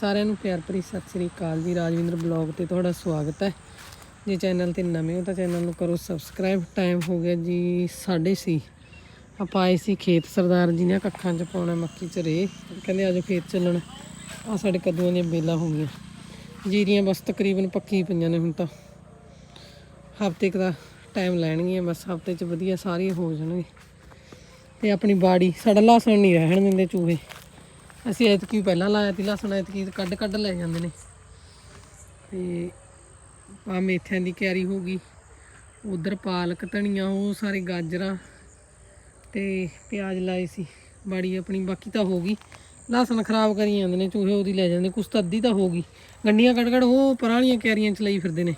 ਸਾਰਿਆਂ ਨੂੰ ਪਿਆਰ ਭਰੀ ਸਤਿ ਸ੍ਰੀ ਅਕਾਲ ਜੀ। ਰਾਜਵਿੰਦਰ ਬਲੌਗ ਤੇ ਤੁਹਾਡਾ ਸਵਾਗਤ ਹੈ। ਜੇ ਚੈਨਲ ਤੇ ਨਵੇਂ ਹੋ ਤਾਂ ਚੈਨਲ ਨੂੰ ਕਰੋ ਸਬਸਕ੍ਰਾਈਬ। ਟਾਈਮ ਹੋ ਗਿਆ ਜੀ 6:30 ਆਪਾਂ ਆਏ ਸੀ ਖੇਤ ਸਰਦਾਰ ਜੀ ਨੇ ਕੱਖਾਂ 'ਚ ਪਾਉਣਾ ਮੱਕੀ 'ਚ ਰੇ ਕਹਿੰਦੇ ਆਜੋ ਖੇਤ ਚੱਲਣ। ਆ ਸਾਡੇ ਕੱਦੂਆਂ ਦੀਆਂ ਬੇਲਾਂ ਹੋ ਗਈਆਂ। ਜੀਰੀਆਂ ਬਸ ਤਕਰੀਬਨ ਪੱਕੀ ਪਈਆਂ ਨੇ ਹੁਣ ਤਾਂ। ਹਫ਼ਤੇ ਕੁ ਦਾ ਟਾਈਮ ਲੈਣਗੀਆਂ ਬਸ। ਹਫ਼ਤੇ 'ਚ ਵਧੀਆ ਸਾਰੀਆਂ ਹੋ ਜਾਣਗੇ ਤੇ ਆਪਣੀ ਬਾੜੀ, ਸਾਡਾ ਲਾਸਣ ਨਹੀਂ ਰਹਿਣ ਦਿੰਦੇ ਚੂਹੇ। ਅਸੀਂ ਐਤਕੀ ਪਹਿਲਾਂ ਲਾਇਆ ਸੀ ਲਸਣ, ਐਤਕੀ ਕੱਢ ਕੱਢ ਲੈ ਜਾਂਦੇ ਨੇ। ਤੇ ਆ ਮੇਥਿਆਂ ਦੀ ਕਿਆਰੀ ਹੋ ਗਈ, ਉਧਰ ਪਾਲਕ, ਧਨੀਆ, ਉਹ ਸਾਰੇ ਗਾਜਰਾਂ ਤੇ ਪਿਆਜ਼ ਲਾਏ ਸੀ। ਬਾੜੀ ਆਪਣੀ ਬਾਕੀ ਤਾਂ ਹੋ ਗਈ। ਲਸਣ ਖਰਾਬ ਕਰੀ ਜਾਂਦੇ ਨੇ, ਚੂਹੇ ਉਹਦੀ ਲੈ ਜਾਂਦੇ ਕੁਛ ਤਾਂ ਅੱਧੀ ਤਾਂ ਹੋ ਗਈ। ਗੰਡੀਆਂ ਕੱਢ ਕੱਢ ਉਹ ਪਰਾਲੀਆਂ ਕਿਆਰੀਆਂ ਚ ਲਈ ਫਿਰਦੇ ਨੇ।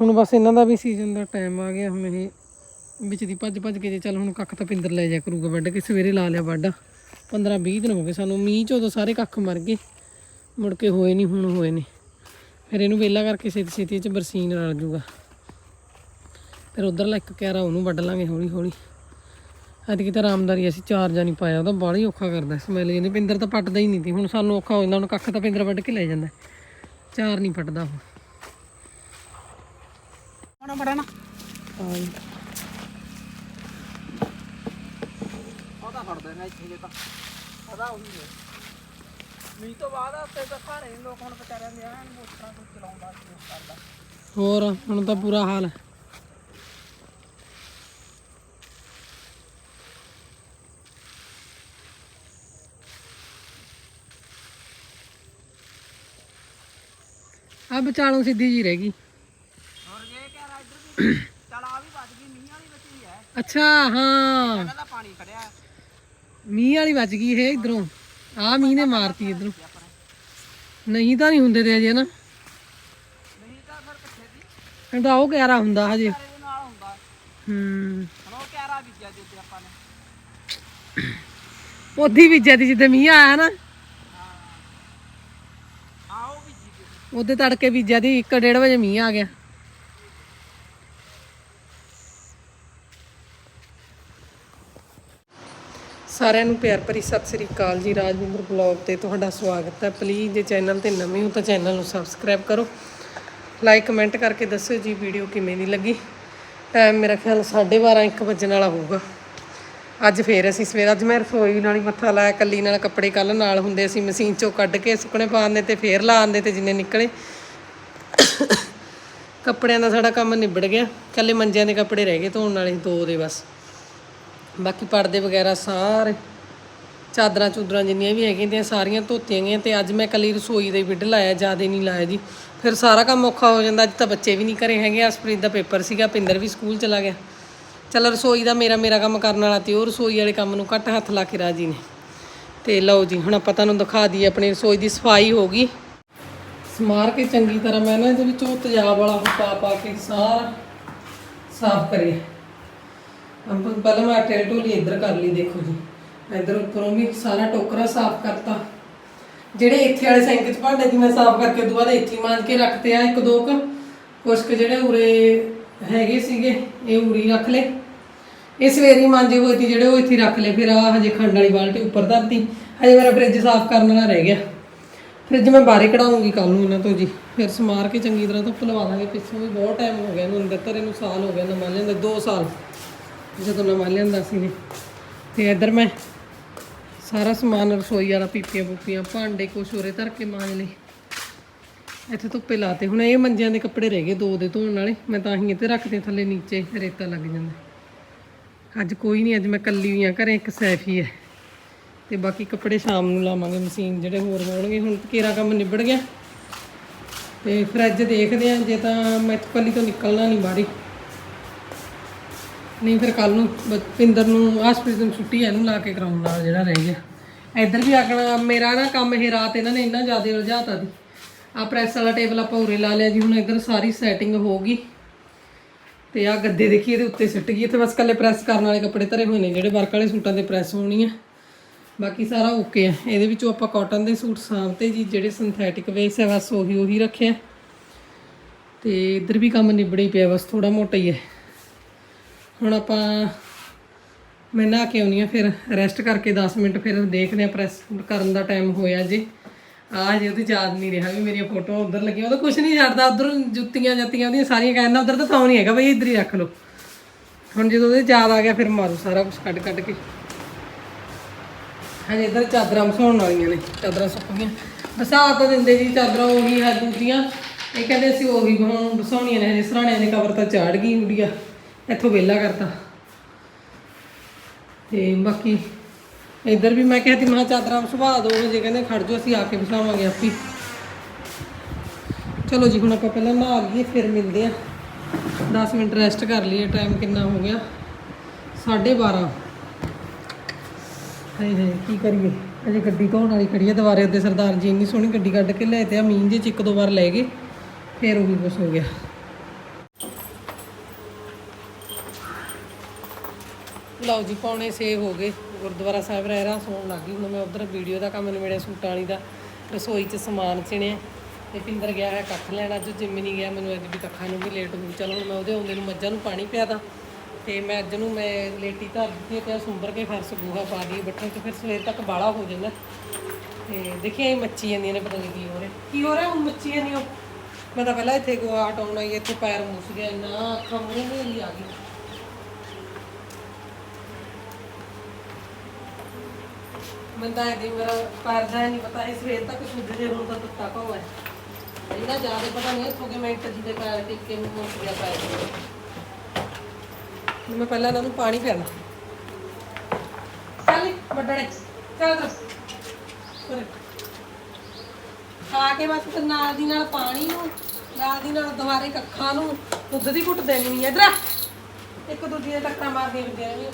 ਹੁਣ ਬਸ ਇਹਨਾਂ ਦਾ ਵੀ ਸੀਜ਼ਨ ਦਾ ਟਾਈਮ ਆ ਗਿਆ, ਹੁਣ ਇਹ ਵਿੱਚ ਦੀ ਭੱਜ ਭੱਜ ਕੇ ਜੇ ਚੱਲ ਹੁਣ ਕੱਖ ਤਾਂ ਪਿੰਦਰ ਲੈ ਜਾ ਕਰੂਗਾ ਵੱਢ ਕੇ ਸਵੇਰੇ ਲਾ ਲਿਆ ਵੱਢ। 15 20 ਦਿਨ ਹੋ ਗਏ ਸਾਨੂੰ ਮੀਂਹ ਚ ਉਦੋਂ ਸਾਰੇ ਕੱਖ ਮਰ ਗਏ। ਮੁੜ ਕੇ ਹੋਏ ਨਹੀਂ ਹੁਣ ਹੋਏ ਨੇ। ਫਿਰ ਇਹਨੂੰ ਵੇਲਾ ਕਰਕੇ ਛੇਤੀ ਛੇਤੀ ਚ ਬਰਸੀਨ ਰਲ ਜੂਗਾ। ਫਿਰ ਉਧਰਲਾ ਇੱਕ ਕਿਆਰਾ ਉਹਨੂੰ ਵੱਢ ਲਾਂਗੇ ਹੌਲੀ ਹੌਲੀ। ਅੱਜ ਕਿਤੇ ਆਰਾਮਦਾਰੀ ਅਸੀਂ ਚਾਰ ਜਾਂ ਨਹੀਂ ਪਾਇਆ ਉਹਦਾ ਬਾਹਲਾ ਹੀ ਔਖਾ ਕਰਦਾ ਸਮੈਲ ਜਿਹਨੇ ਪਿੰਦਰ ਤਾਂ ਪੱਟਦਾ ਹੀ ਨਹੀਂ ਸੀ ਹੁਣ ਸਾਨੂੰ ਔਖਾ ਹੋ ਜਾਂਦਾ ਹੁਣ ਕੱਖ ਤਾਂ ਪਿੰਦਰ ਵੱਢ ਕੇ ਲੈ ਜਾਂਦਾ। ਚਾਰ ਨਹੀਂ ਪੱਟਦਾ ਉਹ। ਆਣਾ ਬੜਾ ਨਾ। ਹਾਂ। ਜੀ। ਉਹਦਾ ਫੜਦੇ ਨੇ ਇੱਥੇ ਜੇ ਤਾਂ। ਉਹਦਾ ਉਹੀ ਹੈ ਮੀਂਹ ਤੋਂ ਬਾਅਦ ਉੱਤੇ ਤਾਂ ਭਾਣੇ ਲੋਕ ਹੁਣ ਵਿਚਾਰਿਆਂ ਦੇ ਐਨ ਮੋਟਰਾਂ ਤੋਂ ਚਲਾਉਂਦਾ ਸੀ ਕਰਦਾ। ਹੋਰ ਹੁਣ ਤਾਂ ਬੁਰਾ ਹਾਲ। ਹੈ ਆ ਵਿਚਾਲੋਂ ਸਿੱਧੀ ਜੀ ਰਹਿ ਗਈ। ਹੋਰ ਇਹ ਕਹਿ ਰਾ ਇੱਧਰ ਵੀ ਚਲਾ ਵੀ ਵੱਜ ਗਈ ਮੀਂਹ ਵਾਲੀ ਬਚੀ ਹੈ। ਅੱਛਾ ਹਾਂ। ਦਾ ਪਾਣੀ ਖੜਿਆ। ਮੀਂਹ ਵਾਲੀ ਵੱਜ ਗਈ ਇਹ ਇਧਰੋਂ। ਆ ਮੀਂਹ ਨੇ ਮਾਰਤੀ ਇਧਰੋਂ। ਨਹੀਂ ਤਾਂ ਨਹੀਂ ਹੁੰਦੇ ਤੇ ਅਜੇ ਨਾ। ਨਹੀਂ ਤਾਂ ਫਿਰ ਕਿੱਥੇ ਦੀ ਕਹਿੰਦਾ ਉਹ ਕਿਆਰਾ ਹੁੰਦਾ ਹਜੇ। ਨਾਲ ਹੁੰਦਾ ਹੂੰ। ਉਹ ਬੀਜਿਆ ਜਿੱਤੇ ਆਪਾਂ ਨੇ। ਉਦੀ ਬੀਜਿਆ ਦੀ ਜਿੱਦੇ ਮੀਂਹ ਆਇਆ ਨਾ। ਉਹ ਬੀਜੀ ਉਹਦੇ ਤੜਕੇ ਬੀਜਿਆ ਦੀ 1:30 ਵਜੇ ਮੀਂਹ ਆ ਗਿਆ। ਸਾਰਿਆਂ ਨੂੰ ਪਿਆਰ ਭਰੀ ਸਤਿ ਸ੍ਰੀ ਅਕਾਲ ਜੀ, ਰਾਜਵਿੰਦਰ ਬਲੌਗ ਤੇ ਤੁਹਾਡਾ ਸਵਾਗਤ ਹੈ। ਪਲੀਜ਼ ਜੇ ਚੈਨਲ ਤੇ ਨਵੇਂ ਹੋ ਤਾਂ ਚੈਨਲ ਨੂੰ ਸਬਸਕ੍ਰਾਈਬ ਕਰੋ। ਲਾਈਕ ਕਮੈਂਟ ਕਰਕੇ ਦੱਸਿਓ ਜੀ ਵੀਡੀਓ ਕਿਵੇਂ ਦੀ ਲੱਗੀ। ਟਾਈਮ ਮੇਰਾ ਖਿਆਲ 12:30 1 ਵਜਣ ਵਾਲਾ ਹੋਊਗਾ। ਅੱਜ ਫੇਰ ਅਸੀਂ ਸਵੇਰ, ਅੱਜ ਮੈਂ ਰਸੋਈ ਨਾਲ ਹੀ ਮੱਥਾ ਲਾਇਆ ਕੱਲੀ ਨਾਲ ਕੱਪੜੇ ਕੱਲ ਨਾਲ ਹੁੰਦੇ ਅਸੀਂ ਮਸ਼ੀਨ ਚੋਂ ਕੱਢ ਕੇ ਸੁੱਕਣੇ ਪਾਉਂਦੇ ਤੇ ਫੇਰ ਲਾਉਂਦੇ ਤੇ ਜਿੰਨੇ ਨਿਕਲੇ। ਕੱਪੜਿਆਂ ਦਾ ਸਾਡਾ ਕੰਮ ਨਿਬੜ ਗਿਆ। ਕੱਲੇ ਮੰਜਿਆਂ ਦੇ ਕੱਪੜੇ ਰਹਿ ਗਏ, ਧੋਣ ਵਾਲੇ ਦੋ ਦੇ ਬਸ। ਬਾਕੀ ਪਰਦੇ ਵਗੈਰਾ ਸਾਰੇ। ਚਾਦਰਾਂ ਚੂਦਰਾਂ ਜਿੰਨੀਆਂ ਵੀ ਹੈਗੀਆਂ ਤੇ ਸਾਰੀਆਂ ਧੋਤੀਆਂ ਗਈਆਂ ਤੇ ਅੱਜ ਮੈਂ ਕੱਲੀ ਰਸੋਈ ਦੇ ਵਿੱਢ ਲਾਇਆ, ਜ਼ਿਆਦਾ ਨਹੀਂ ਲਾਇਆ ਜੀ। ਫਿਰ ਸਾਰਾ ਕੰਮ ਔਖਾ ਹੋ ਜਾਂਦਾ, ਅੱਜ ਤਾਂ ਬੱਚੇ ਵੀ ਨਹੀਂ ਘਰੇ ਹੈਗੇ ਅਸਪ੍ਰੀਤ ਦਾ ਪੇਪਰ ਸੀਗਾ, ਪਿੰਦਰ ਵੀ ਸਕੂਲ ਚਲਾ ਗਿਆ। ਚਲ ਰਸੋਈ ਦਾ ਮੇਰਾ ਮੇਰਾ ਕੰਮ ਕਰਨ ਵਾਲਾ ਤੇ ਉਹ ਰਸੋਈ ਵਾਲੇ ਕੰਮ ਨੂੰ ਘੱਟ ਹੱਥ ਲਾ ਕੇ ਰਾਜੀ ਨੇ। ਤੇ ਲਓ ਜੀ, ਹੁਣ ਆਪਾਂ ਤੁਹਾਨੂੰ ਦਿਖਾ ਦਈਏ, ਆਪਣੀ ਰਸੋਈ ਦੀ ਸਫ਼ਾਈ ਹੋ ਗਈ। ਸਮਾਰ ਕੇ ਚੰਗੀ ਤਰ੍ਹਾਂ ਮੈਂ ਨਾ ਇਹਦੇ ਵਿੱਚੋਂ ਤੇਜ਼ਾਬ ਵਾਲਾ ਉਹ ਪਾ ਪਾ ਕੇ ਸਾਰਾ ਸਾਫ਼ ਕਰਿਆ ਅੰਬ ਪਹਿਲਾਂ ਮੈਂ ਆਟੇ ਦੀ ਢੋਲੀ ਇੱਧਰ ਕਰ ਲਈ, ਦੇਖੋ ਜੀ। ਇੱਧਰ ਉੱਪਰੋਂ ਵੀ ਸਾਰਾ ਟੋਕਰਾ ਸਾਫ਼ ਕਰਤਾ। ਜਿਹੜੇ ਇੱਥੇ ਵਾਲੇ ਸਿੰਕ 'ਚ ਭਾਂਡੇ ਦੀ ਮੈਂ ਸਾਫ਼ ਕਰਕੇ ਉਦੋਂ ਬਾਅਦ ਇੱਥੇ ਮਾਂਜ ਕੇ ਰੱਖਤੇ ਆ, ਇੱਕ ਦੋ ਕੁ। ਕੁਛ ਕੁ ਜਿਹੜੇ ਉਰੇ ਹੈਗੇ ਸੀਗੇ, ਇਹ ਉਰੀ ਰੱਖ ਲਏ। ਇਹ ਸਵੇਰੇ ਮਾਂਜੇ ਹੋਏ ਸੀ ਜਿਹੜੇ ਉਹ ਇੱਥੇ ਰੱਖ ਲਏ। ਫਿਰ ਆ ਹਜੇ ਖੰਡ ਵਾਲੀ ਬਾਲਟੀ ਉੱਪਰ ਧਰਤੀ। ਹਜੇ ਮੇਰਾ ਫ੍ਰਿਜ ਸਾਫ਼ ਕਰਨ ਵਾਲਾ ਰਹਿ ਗਿਆ। ਫ੍ਰਿਜ ਮੈਂ ਬਾਹਰ ਹੀ ਕਢਾਉਂਗੀ ਕੱਲ ਨੂੰ ਇਹਨਾਂ ਤੋਂ ਜੀ। ਫਿਰ ਸਮਾਰ ਕੇ ਚੰਗੀ ਤਰ੍ਹਾਂ ਤੋਂ ਲਵਾ ਦਾਂਗੇ ਪਿੱਛੋਂ ਵੀ ਬਹੁਤ ਟਾਈਮ ਹੋ ਗਿਆ ਇਹਨੂੰ ਅੰਦਰ ਧਰੇ ਨੂੰ ਸਾਲ ਹੋ ਗਿਆ ਮੰਨ ਲਿਆਂਦਾ 2 ਸਾਲ। ਜਦੋਂ ਨਵਾਂ ਲਿਆਂਦਾ ਸੀ ਨੇ ਤੇ ਇੱਧਰ ਮੈਂ ਸਾਰਾ ਸਮਾਨ, ਰਸੋਈ ਵਾਲਾ, ਪੀਪੀਆਂ ਪੂਪੀਆਂ, ਭਾਂਡੇ ਕੁਛ ਉਰੇ ਧਰ ਕੇ ਮਾਂਜ ਲਈ ਇੱਥੇ ਧੁੱਪੇ ਲਾਤੇ। ਹੁਣ ਇਹ ਮੰਜਿਆਂ ਦੇ ਕੱਪੜੇ ਰਹਿ ਗਏ ਦੋ ਦੇ ਧੋਣ ਵਾਲੇ। ਮੈਂ ਤਾਂ ਹੀ ਇੱਥੇ ਰੱਖਦੇ ਥੱਲੇ ਨੀਚੇ ਰੇਤਾ ਲੱਗ ਜਾਂਦਾ। ਅੱਜ ਕੋਈ ਨਹੀਂ, ਅੱਜ ਮੈਂ ਕੱਲੀ ਹੋਈ ਆ ਘਰੇ ਇੱਕ ਸੈਫੀ ਹੈ ਤੇ ਬਾਕੀ ਕੱਪੜੇ ਸ਼ਾਮ ਨੂੰ ਲਾਵਾਂਗੇ ਮਸ਼ੀਨ, ਜਿਹੜੇ ਹੋਰ ਹੋਣਗੇ। ਹੁਣ ਕੇਰਾ ਕੰਮ ਨਿਬੜ ਗਿਆ। ਤੇ ਫਰਿੱਜ ਦੇਖਦੇ ਆ ਜੇ ਤਾਂ ਮੈਂ ਕੱਲੀ ਤੋਂ ਨਿਕਲਣਾ ਨਹੀਂ ਬਾਹਰੀ। ਨਹੀਂ, ਫਿਰ ਕੱਲ ਨੂੰ ਬ- ਪਿੰਦਰ ਨੂੰ ਹਸਪੀਟਲ ਨੂੰ ਛੁੱਟੀ ਹੈ ਇਹਨੂੰ ਲਾ ਕੇ ਕਰਾਉਣ ਨਾਲ ਜਿਹੜਾ ਰਹਿ ਗਿਆ। ਇੱਧਰ ਵੀ ਆਕਣਾ ਮੇਰਾ ਨਾ ਕੰਮ ਇਹ ਰਾਤ ਇਹਨਾਂ ਨੇ ਇੰਨਾ ਜ਼ਿਆਦਾ ਉਲਝਾਤਾ ਦੀ ਆ ਪ੍ਰੈਸ ਵਾਲਾ ਟੇਬਲ ਆਪਾਂ ਉਰੇ ਲਾ ਲਿਆ ਜੀ, ਹੁਣ ਇੱਧਰ ਸਾਰੀ ਸੈਟਿੰਗ ਹੋ ਗਈ। ਤੇ ਆ ਗੱਦੇ ਦੇਖੀ, ਇਹਦੇ ਉੱਤੇ ਸਿੱਟ ਗਈ। ਇੱਥੇ ਬਸ ਕੱਲੇ ਪ੍ਰੈਸ ਕਰਨ ਵਾਲੇ ਕੱਪੜੇ ਧਰੇ ਹੋਏ ਨੇ, ਜਿਹੜੇ ਵਰਕ ਵਾਲੇ ਸੂਟਾਂ ਦੇ ਪ੍ਰੈਸ ਹੋਣੀ ਆ। ਬਾਕੀ ਸਾਰਾ ਓਕੇ ਆ। ਇਹਦੇ ਵਿੱਚੋਂ ਆਪਾਂ ਕਾਟਨ ਦੇ ਸੂਟ ਸਾਂਭਤੇ ਜੀ, ਜਿਹੜੇ ਸਿੰਥੈਟਿਕ ਵੇਸ ਹੈ ਬਸ ਉਹੀ ਉਹੀ ਰੱਖਿਆ। ਤੇ ਇੱਧਰ ਵੀ ਕੰਮ ਨਿਬੜੇ ਹੀ ਪਿਆ, ਬਸ ਥੋੜਾ ਮੋਟਾ ਹੀ ਹੈ। ਹੁਣ ਆਪਾਂ ਮੈਂ ਨਹਾ ਕੇ ਆਉਣੀ ਆ, ਫਿਰ ਰੈਸਟ ਕਰਕੇ 10 ਮਿੰਟ ਫਿਰ ਦੇਖਦੇ ਆ ਪ੍ਰੈਸ ਕਰਨ ਦਾ ਟਾਈਮ ਹੋਇਆ ਜੇ। ਆ ਜੇ ਉਹਦੀ ਯਾਦ ਨਹੀਂ ਰਿਹਾ ਵੀ ਮੇਰੀਆਂ ਫੋਟੋ ਉਧਰ ਲੱਗੀਆਂ, ਉਹਦਾ ਕੁਝ ਨਹੀਂ ਛੱਡਦਾ ਉਧਰ ਜੁੱਤੀਆਂ ਜੱਤੀਆਂ ਉਹਦੀਆਂ ਸਾਰੀਆਂ ਕਹਿੰਦਾ ਉਧਰ ਤਾਂ ਥਾਂ ਨਹੀਂ ਹੈਗਾ, ਬਈ ਇੱਧਰ ਹੀ ਰੱਖ ਲਓ। ਹੁਣ ਜਦੋਂ ਉਹਦੇ ਯਾਦ ਆ ਗਿਆ, ਫਿਰ ਮਾਰੂ ਸਾਰਾ ਕੁਝ ਕੱਢ ਕੱਢ ਕੇ। ਹਜੇ ਇੱਧਰ ਚਾਦਰਾਂ ਵਸਾਉਣ ਵਾਲੀਆਂ ਨੇ, ਚਾਦਰਾਂ ਸੁੱਕ ਗਈਆਂ ਵਸਾ ਤਾਂ ਦਿੰਦੇ ਜੀ, ਚਾਦਰਾਂ ਉਹੀ ਹੈ ਦੂਜੀਆਂ। ਇਹ ਕਹਿੰਦੇ ਅਸੀਂ ਉਹੀ ਹੁਣ ਵਸਾਉਣੀਆਂ ਨੇ, ਹਜੇ ਸਰਾਣਿਆਂ ਦੀ ਕਵਰ ਤਾਂ ਚਾੜ ਗਈ ਗੁੜੀਆ ਇੱਥੋਂ ਵਿਹਲਾ ਕਰਤਾ। ਤੇ ਬਾਕੀ ਇੱਧਰ ਵੀ ਮੈਂ ਕਿਹਾ ਤੀ ਮਹਾ ਚਾਦਰਾਂ ਸੁਭਾ ਦੋ ਵਜੇ ਕਹਿੰਦੇ ਖੜ ਜਾਓ, ਅਸੀਂ ਆ ਕੇ ਵਸਾਵਾਂਗੇ ਆਪੀ। ਚਲੋ ਜੀ, ਹੁਣ ਆਪਾਂ ਪਹਿਲਾਂ ਨਹਾ ਲਈਏ, ਫਿਰ ਮਿਲਦੇ ਆ 10 ਮਿੰਟ ਰੈਸਟ ਕਰ ਲਈਏ ਟਾਈਮ ਕਿੰਨਾ ਹੋ ਗਿਆ? 12:30 ਹਾਏ ਹਾਏ, ਕੀ ਕਰੀਏ? ਅਜੇ ਗੱਡੀ ਧੋਣ ਵਾਲੀ ਖੜੀ ਹੈ ਦੁਬਾਰੇ ਉਹਦੇ ਸਰਦਾਰ ਜੀ ਇੰਨੀ ਸੋਹਣੀ ਗੱਡੀ ਕੱਢ ਕੇ ਲੈ ਤੇ ਆ ਮੀਂਹ ਜੇ ਚ ਇੱਕ ਦੋ ਵਾਰ ਲੈ ਗਏ, ਫਿਰ ਉਹ ਵੀ ਕੁਛ ਹੋ ਗਿਆ। ਲਓ ਜੀ, ਪੌਣੇ 6 ਹੋ ਗਏ। ਗੁਰਦੁਆਰਾ ਸਾਹਿਬ ਰਹਿਰਾ ਸੌਣ ਲੱਗ ਗਈ। ਹੁਣ ਮੈਂ ਉਧਰ ਵੀਡੀਓ ਦਾ ਕੰਮ ਨਿਬੜਿਆ, ਸੂਟਾਂ ਵਾਲੀ ਦਾ। ਰਸੋਈ 'ਚ ਸਮਾਨ ਚਿਣਿਆ ਤੇ ਪਿੰਦਰ ਗਿਆ ਹੈ ਕੱਖ ਲੈਣ, ਅੱਜ ਜਿੰਮ ਨਹੀਂ ਗਿਆ, ਮੈਨੂੰ ਅੱਜ ਵੀ ਕੱਖਾਂ ਨੂੰ ਵੀ ਲੇਟ ਹੋ ਗਈ। ਚਲੋ ਹੁਣ ਮੈਂ ਉਹਦੇ ਆਉਂਦੇ ਨੂੰ ਮੱਝਾਂ ਨੂੰ ਪਾਣੀ ਪਿਆ ਦਾਂ। ਤੇ ਮੈਂ ਅੱਜ ਨੂੰ ਮੈਂ ਲੇਟੀ ਧਰ ਦਿੱਤੀ ਤੇ ਸੁੰਬਰ ਕੇ ਫਰਸ਼ ਗੋਹਾ ਪਾ ਦੀ ਬੱਠਲ ਤੇ ਫਿਰ ਸਵੇਰ ਤੱਕ ਬਾਲਾ ਹੋ ਜਾਂਦਾ। ਤੇ ਦੇਖਿਆ ਇਹ ਮੱਛੀ ਜਾਂਦੀਆਂ ਨੇ ਪਤਾ ਨਹੀਂ ਕੀ ਹੋ ਰਿਹਾ। ਕੀ ਹੋ ਰਿਹਾ ਹੁਣ ਮੱਛੀ ਉਹ ਮੈਂ ਤਾਂ ਪਹਿਲਾਂ ਇੱਥੇ ਗੋਹਾ ਹਟਾਉਣ ਆਈ ਇੱਥੇ ਪੈਰ ਮੁੱਸ ਗਿਆ, ਇੰਨਾ ਅੱਖਾਂ ਮੂਹਰੇ ਹਨੇਰੀ ਆ ਗਈ ਬੰਦਾ ਇਹ ਮੇਰਾ ਪੈਰ ਨਹੀਂ, ਪਤਾ ਇਸ ਸਵੇਰ ਤੱਕ ਸੁੱਜ ਜੇ, ਹੁਣ ਤਾਂ ਟੁੱਟਾ ਪਾਉ ਹੈ। ਇਹਨਾਂ ਜ਼ਿਆਦਾ ਪਤਾ ਨਹੀਂ ਇੱਥੋਂ ਕਿ ਮਿੰਟ ਜਿਹਦੇ ਪੈਰ ਟਿੱਕੇ ਨੂੰ ਮੁੱਕ ਗਿਆ ਪੈਰ ਮੈਂ ਪਹਿਲਾਂ ਇਹਨਾਂ ਨੂੰ ਪਾਣੀ ਪਿਆਣਾ ਚੱਲ ਵੱਡਣੇ ਚੱਲ ਚੱਲ ਖਾ ਕੇ ਬਸ ਨਾਲ ਦੀ ਨਾਲ ਪਾਣੀ ਨੂੰ, ਨਾਲ ਦੀ ਨਾਲ ਦੁਬਾਰੇ ਕੱਖਾਂ ਨੂੰ, ਦੁੱਧ ਦੀ ਘੁੱਟ ਦੇਣੀ ਨਹੀਂ ਇਧਰ ਇੱਕ ਦੂਜੀ ਦੇ ਟੱਕਰਾਂ ਮਾਰਦੀਆਂ ਫਿਰਦੀਆਂ ਨੇ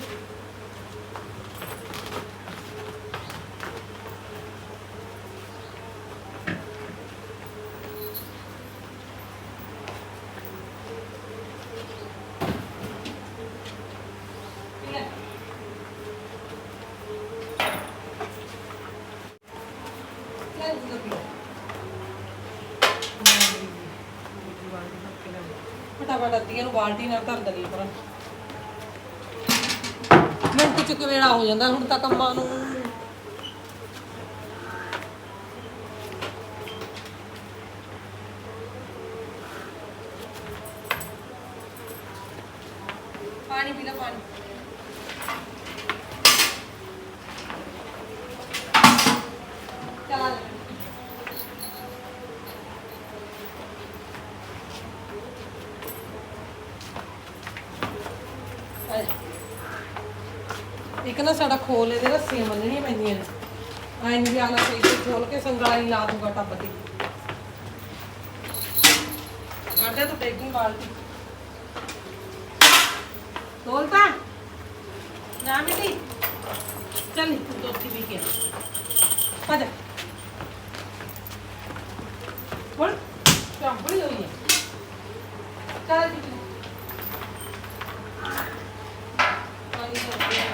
ਲੈ ਲੈ ਦੁੱਧ ਪੀ ਫਟਾਫਟ ਅੱਧੀਆਂ ਨੂੰ ਬਾਲਟੀ ਨਾਲ ਧਰ ਦਲੀ ਪਰ। ਮਿੰਟ ਚ ਕਵੇੜਾ ਹੋ ਜਾਂਦਾ, ਹੁਣ ਤਾਂ ਕੰਮਾਂ ਨੂੰ ਪਾਣੀ ਪੀ ਲੈ ਪਾਣੀ ਚਲਾ ਲੈ ਆਏ। ਇੱਕ ਨਾ ਸਾਡਾ ਖੋਲ, ਇਹਦੇ ਰੱਸੀਆਂ ਬੰਨਣੀਆਂ ਪੈਂਦੀਆਂ ਨੇ। ਆਏ ਨਹੀਂ ਆਣਾ ਚਾਹੀਦਾ ਖੋਲ ਕੇ ਸੰਗਾਲੀ ਲਾ ਦੂਗਾ ਟੱਬ ਤੇ। ਕਰਦੇ ਤੂੰ ਡੇਗੀ ਬਾਲਟੀ ਤੋਲਤਾ ਨਾ ਮਿਲੀ ਚੱਲ ਤੂੰ ਦੋਤੀ ਵੀ ਕੇ ਪਾ ਬੋਲ ਕਿਉਂ ਬੜੀ ਹੋਈ ਹੈ ਚੱਲ ਜੀ ਪਾਣੀ ਭਰ ਦੇ।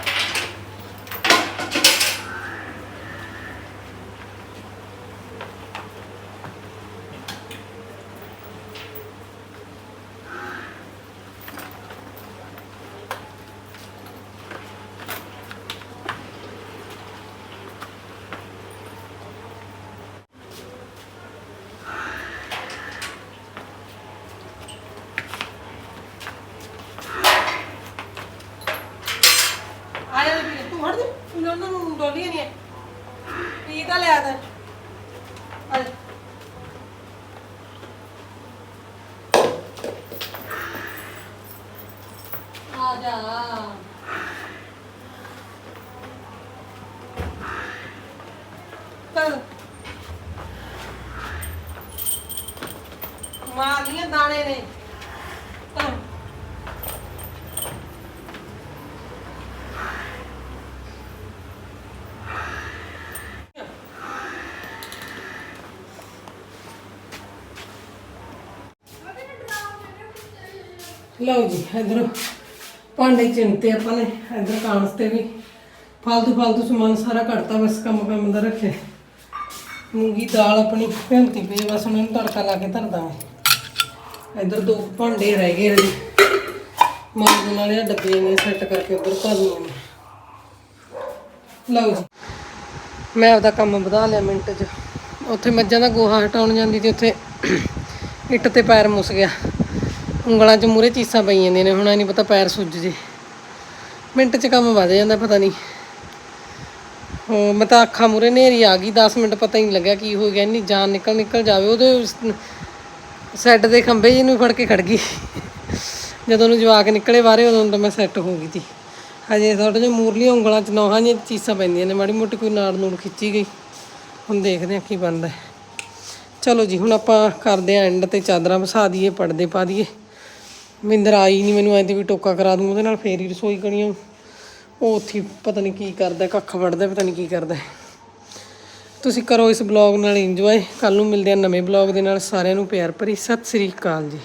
ਆਇਆ ਵੀ ਤੂੰ ਹਟ ਜਾ ਤੂੰ ਉਹਨਾਂ ਨੂੰ ਡੋਲੀਆਂ ਨਹੀਂ ਹੈ ਪੀ ਤਾਂ ਲਿਆ ਤਾ ਆ ਜਾ। ਆ ਜਾ ਚੱਲ ਮਾਰ ਲੀਆਂ ਦਾਣੇ ਨੇ। ਲਓ ਜੀ ਇਧਰ। ਭਾਂਡੇ ਚਿੰਤੇ ਆਪਾਂ ਨੇ, ਇਧਰ ਕਾਂਸ ਤੇ ਵੀ। ਫਾਲਤੂ ਫਾਲਤੂ ਸਮਾਨ ਸਾਰਾ ਘੜਤਾ ਬਸ ਕੰਮ ਕੰਮ ਦਾ ਰੱਖੇ ਮੂੰਗੀ ਦਾਲ ਆਪਣੀ ਭਿੰਤੀ ਪਈ ਬਸ ਉਹਨਾਂ ਨੂੰ ਤੜਕਾ ਲਾ ਕੇ ਧਰਦਾ ਮੈਂ ਇਧਰ ਦੋ ਭਾਂਡੇ ਰਹਿ ਗਏ ਹਲੇ ਮਾਂਜਣ ਵਾਲੇ ਡੱਬੇ ਨੇ ਸੈੱਟ ਕਰਕੇ ਉਧਰ ਧਰ ਨੇ। ਲਓ ਮੈਂ ਆਪਦਾ ਕੰਮ ਵਧਾ ਲਿਆ ਮਿੰਟ 'ਚ। ਉੱਥੇ ਮੱਝਾਂ ਦਾ ਗੋਹਾ ਹਟਾਉਣ ਜਾਂਦੀ ਤੇ ਉੱਥੇ ਇੱਟ ਤੇ ਪੈਰ ਮੁਸ ਗਿਆ। ਉਂਗਲਾਂ 'ਚ ਮੂਰੇ ਚੀਸਾਂ ਪਈ ਜਾਂਦੀਆਂ ਨੇ, ਹੁਣ ਇਹ ਨਹੀਂ ਪਤਾ ਪੈਰ ਸੁੱਜ ਜੇ। ਮਿੰਟ 'ਚ ਕੰਮ ਵਧ ਜਾਂਦਾ ਪਤਾ ਨਹੀਂ ਉਹ ਮੈਂ ਤਾਂ ਅੱਖਾਂ ਮੂਰੇ ਨੇਰੀ ਆ ਗਈ 10 ਮਿੰਟ ਪਤਾ ਹੀ ਨਹੀਂ ਲੱਗਿਆ ਕੀ ਹੋ ਗਿਆ, ਇੰਨੀ ਜਾਨ ਨਿਕਲ ਨਿਕਲ ਜਾਵੇ, ਉਹਦੇ ਸੈੱਟ ਦੇ ਖੰਭੇ ਜੀ ਨੂੰ ਫੜ ਕੇ ਖੜ ਗਈ। ਜਦੋਂ ਉਹਨੂੰ ਜਵਾਕ ਨਿਕਲੇ ਬਾਹਰੇ, ਉਦੋਂ ਤਾਂ ਮੈਂ ਸੈੱਟ ਹੋ ਗਈ ਸੀ। ਹਜੇ ਥੋੜੇ ਜਿਹੇ ਮੂਰਲੀਆਂ ਉਂਗਲਾਂ 'ਚ ਨੋਹਾਂ ਜਿਹੀਆਂ ਚੀਸਾਂ ਪੈਂਦੀਆਂ ਨੇ, ਮਾੜੀ ਮੋਟੀ ਕੋਈ ਨਾੜ ਨੂੜ ਖਿੱਚੀ ਗਈ। ਹੁਣ ਦੇਖਦੇ ਹਾਂ ਕੀ ਬਣਦਾ। ਚਲੋ ਜੀ, ਹੁਣ ਆਪਾਂ ਕਰਦੇ ਆਂ ਐਂਡ ਤੇ ਚਾਦਰਾਂ ਵਸਾ ਦਈਏ, ਪਰਦੇ ਪਾ ਦਈਏ। ਮਿੰਦਰ ਆਈ ਨਹੀਂ ਮੈਨੂੰ ਐਂ ਤੇ ਵੀ ਟੋਕਾ ਕਰਾ ਦੂੰ, ਉਹਦੇ ਨਾਲ ਫੇਰ ਹੀ ਰਸੋਈ ਕਣੀਆਂ ਉਹ ਉੱਥੇ ਪਤਾ ਨਹੀਂ ਕੀ ਕਰਦਾ, ਕੱਖ ਵੜਦਾ ਪਤਾ ਨਹੀਂ ਕੀ ਕਰਦਾ। ਤੁਸੀਂ ਕਰੋ ਇਸ ਬਲੌਗ ਨਾਲ ਇੰਜੋਏ ਕੱਲ ਨੂੰ ਮਿਲਦੇ ਆ ਨਵੇਂ ਬਲੌਗ ਦੇ ਨਾਲ, ਸਾਰਿਆਂ ਨੂੰ ਪਿਆਰ ਭਰੀ। ਸਤਿ ਸ੍ਰੀ ਅਕਾਲ ਜੀ।